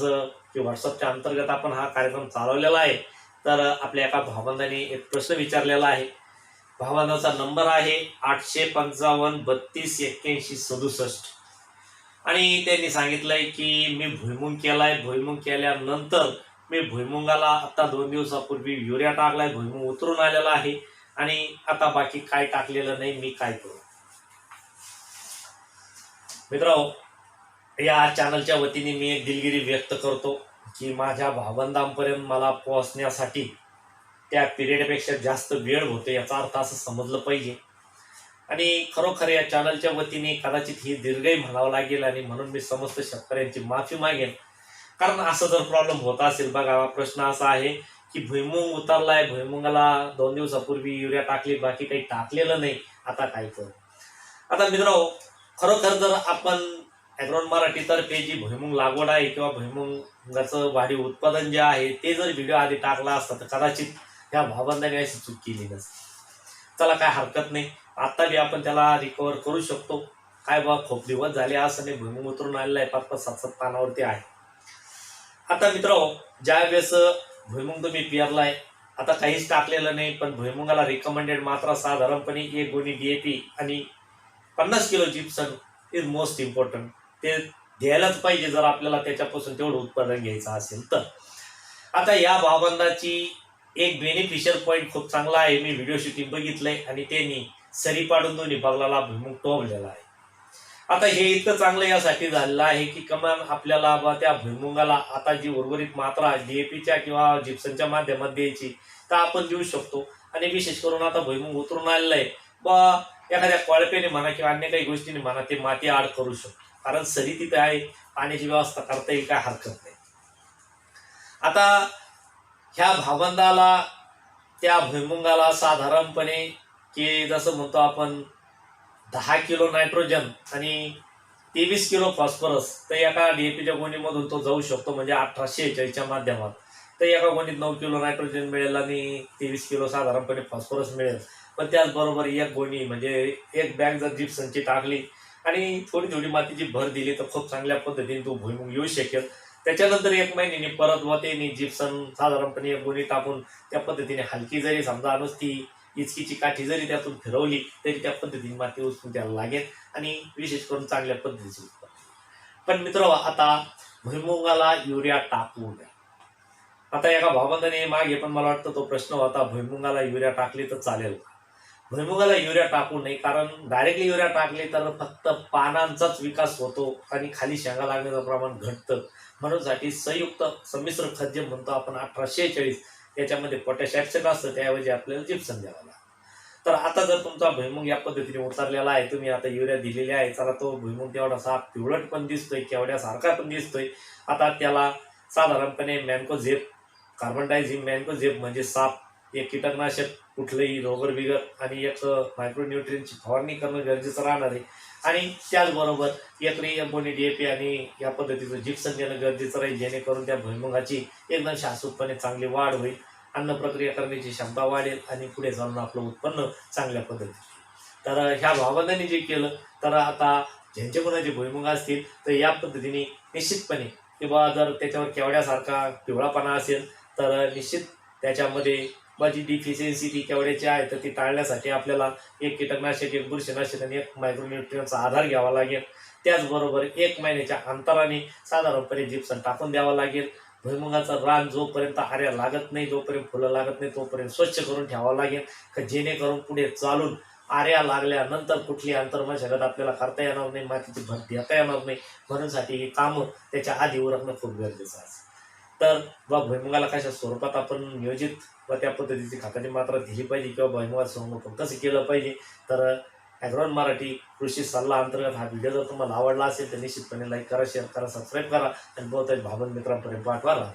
की व्हॉट्सअपच्या अंतर्गत आपण हा कार्यक्रम चालवलेला आहे. तर आपल्या एका भावंदाने एक प्रश्न विचारलेला आहे. भावंदाचा नंबर आहे आठशे पंचावन्न बत्तीस एक्क्याऐंशी सदुसष्ट. आणि त्यांनी सांगितलंय की मी भुईमुंग केलाय. भुईमुंग केल्यानंतर मी भुईमुंगाला आता दोन दिवसापूर्वी युरिया टाकलाय. भुईमुंग उतरून आलेला आहे. आणि आता बाकी काय टाकलेलं नाही मी काय करू? मित्रांनो या चॅनलच्या वतीने मी एक दिलगिरी व्यक्त करतो की माझ्या भावंदांपर्यंत मला पोहोचण्यासाठी त्या पिरियडपेक्षा जास्त वेळ होतो याचा अर्थ असं समजलं पाहिजे. आणि खरोखर या चॅनलच्या वतीने कदाचित ही दीर्घही म्हणावं लागेल आणि म्हणून मी समस्त शेतकऱ्यांची माफी मागेन. कारण असं जर प्रॉब्लेम होत असेल बघा प्रश्न असा आहे की भुईमुंग उतरलाय भुईमुंगाला दोन दिवसापूर्वी युरिया टाकली बाकी काही टाकलेलं नाही. आता काय करू? आता मित्रांनो खरोखर जर आपण ॲग्रोन मराठीतर्फे जी भुईमुंग लागवड आहे किंवा भुईमुंगाचं वाढीव उत्पादन जे आहे ते जर व्हिडिओ आधी टाकला असता तर कदाचित ह्या भावबंधाने अशी चूक केली नसती. त्याला काय हरकत नाही. आत्ता बी आपण त्याला रिकवर करू शकतो. काय बा खूप दिवस झाले असं नाही भुईमुंग उतरून आलेला आहे पाच पाच सात सात पानावरती आहे. आता मित्र ज्या वेळेस भुईमुंग तुम्ही पेरलाय आता काहीच टाकलेलं नाही पण भुईमुंगाला रिकमेंडेड मात्रा साधारणपणे एक गोणी पी आणि पन्नास kilo gypsum is most important ते द्यायलाच पाहिजे जर आपल्याला त्याच्यापासून तेवढं उत्पादन घ्यायचं असेल तर. आता या भावबंदाची एक बेनिफिशियल पॉईंट खूप चांगला आहे. मी व्हिडिओ शूटिंग बघितलंय आणि त्यांनी सरी पाडून दोन्ही भागला भुईमुग टोवलेला आहे. आता हे इतकं चांगलं यासाठी झालेलं आहे की कमान आपल्याला बा त्या भुईमुगाला आता जी उर्वरित मात्रा डीएपीच्या किंवा जिप्सनच्या माध्यमात द्यायची तर आपण देऊ शकतो. आणि विशेष करून आता भुईमुग उतरून आलेलं आहे. बा एखाद्या कळपेने म्हणा किंवा अन्य काही गोष्टीने म्हणा ते माती आड करू शकतो. कारण सरी तिथे आहे पाण्याची व्यवस्था करता येईल काय हरकत नाही. आता ह्या भावंदाला त्या भुईमुंगाला साधारणपणे की जसं म्हणतो आपण दहा किलो नायट्रोजन आणि तेवीस किलो फॉस्फरस तर एका डीएपीच्या गोणीमधून तो जाऊ शकतो म्हणजे अठराशे चाळीसच्या माध्यमात. तर एका गोणीत नऊ किलो नायट्रोजन मिळेल आणि तेवीस किलो साधारणपणे फॉस्फरस मिळेल. पण त्याचबरोबर एक गोणी म्हणजे एक बॅग जर जिप्सनची टाकली आणि थोडी थोडी मातीची भर दिली तर खूप चांगल्या पद्धतीने तो भुईमुग येऊ शकेल. त्याच्यानंतर एक महिन्याने परत व ते जिप्सन साधारणपणे एक गुणी टाकून त्या पद्धतीने हलकी जरी समजा नुसती इचकीची काठी जरी त्यातून फिरवली तरी त्या पद्धतीने माती उचलून त्याला लागेल आणि विशेष करून चांगल्या पद्धतीचे उत्पन्न. पण मित्र आता भुईमुगाला युरिया टाकू द्या. आता एका भावंदाने मागे पण मला वाटतं तो प्रश्न होता भुईमुगाला युरिया टाकली तर चालेल का? भुईमुगाला युरिया टाकू नये कारण डायरेक्टली युरिया टाकले तर फक्त पानांचाच विकास होतो आणि खाली शेंगा लागण्याचं प्रमाण घटतं. म्हणूनसाठी संयुक्त संमिश्र खत जे म्हणतो आपण अठराशे चाळीस याच्यामध्ये पोटॅश ॲक्सेट असतं त्याऐवजी आपल्याला जिप्सन द्यावं लागतं. तर आता जर तुमचा भुईमुग या पद्धतीने उतरलेला आहे तुम्ही आता युरिया दिलेली आहे चला तो भुईमुग तेवढासा पिवळट पण दिसतोय केवड्यासारखा पण दिसतोय. आता त्याला साधारणपणे मॅन्कोझेप कार्बन डायझिम मॅन्कोझेप म्हणजे साप एक कीटकनाशक कुठलंही रोगर बिगर आणि एक मायक्रोन्युट्रियनची फवारणी करणं गरजेचं राहणार आहे. आणि त्याचबरोबर एकरी एबोनि डी ए पी आणि या पद्धतीचं जिप्सन देणं गरजेचं राहील जेणेकरून त्या भुईमुगाची एकदम शाश्वतपणे चांगली वाढ होईल अन्न प्रक्रिया करण्याची क्षमता वाढेल आणि पुढे जाऊन आपलं उत्पन्न चांगल्या पद्धतीने. तर ह्या भावंदांनी जे केलं तर आता ज्यांचे कोणाचे भुईमुग असतील तर या पद्धतीने निश्चितपणे किंवा जर त्याच्यावर केवड्यासारखा पिवळापणा असेल तर निश्चित त्याच्यामध्ये माझी डिफिशियन्सी ती केवढ्याची आहे तर ती टाळण्यासाठी आपल्याला एक कीटकनाशक एक बुरशीनाशक आणि एक मायक्रोन्युट्रियनचा आधार घ्यावा लागेल. त्याचबरोबर एक महिन्याच्या अंतराने साधारणपणे जिप्सन टाकून द्यावं लागेल. भुईमुगाचा रान जोपर्यंत आर्या लागत नाही जोपर्यंत फुलं लागत नाही तोपर्यंत स्वच्छ करून ठेवावं लागेल. जेणेकरून पुढे चालून आर्या लागल्यानंतर कुठली अंतर्मशागत आपल्याला करता येणार नाही मातीची भर देता येणार नाही. म्हणूनसाठी ही कामं त्याच्या आधी उरकणं खूप गरजेचं आहे. तर बा भुईमुगाला कशा स्वरूपात आपण नियोजित व त्या पद्धतीची खताची मात्रा दिली पाहिजे किंवा भुईमुगात संगोपन कसं केलं पाहिजे? तर ॲग्रॉन मराठी कृषी सल्ला अंतर्गत हा व्हिडिओ जर तुम्हाला आवडला असेल तर निश्चितपणे लाईक करा शेअर करा सबस्क्राईब करा आणि बहुतेक भावन मित्रांपर्यंत पाठवा.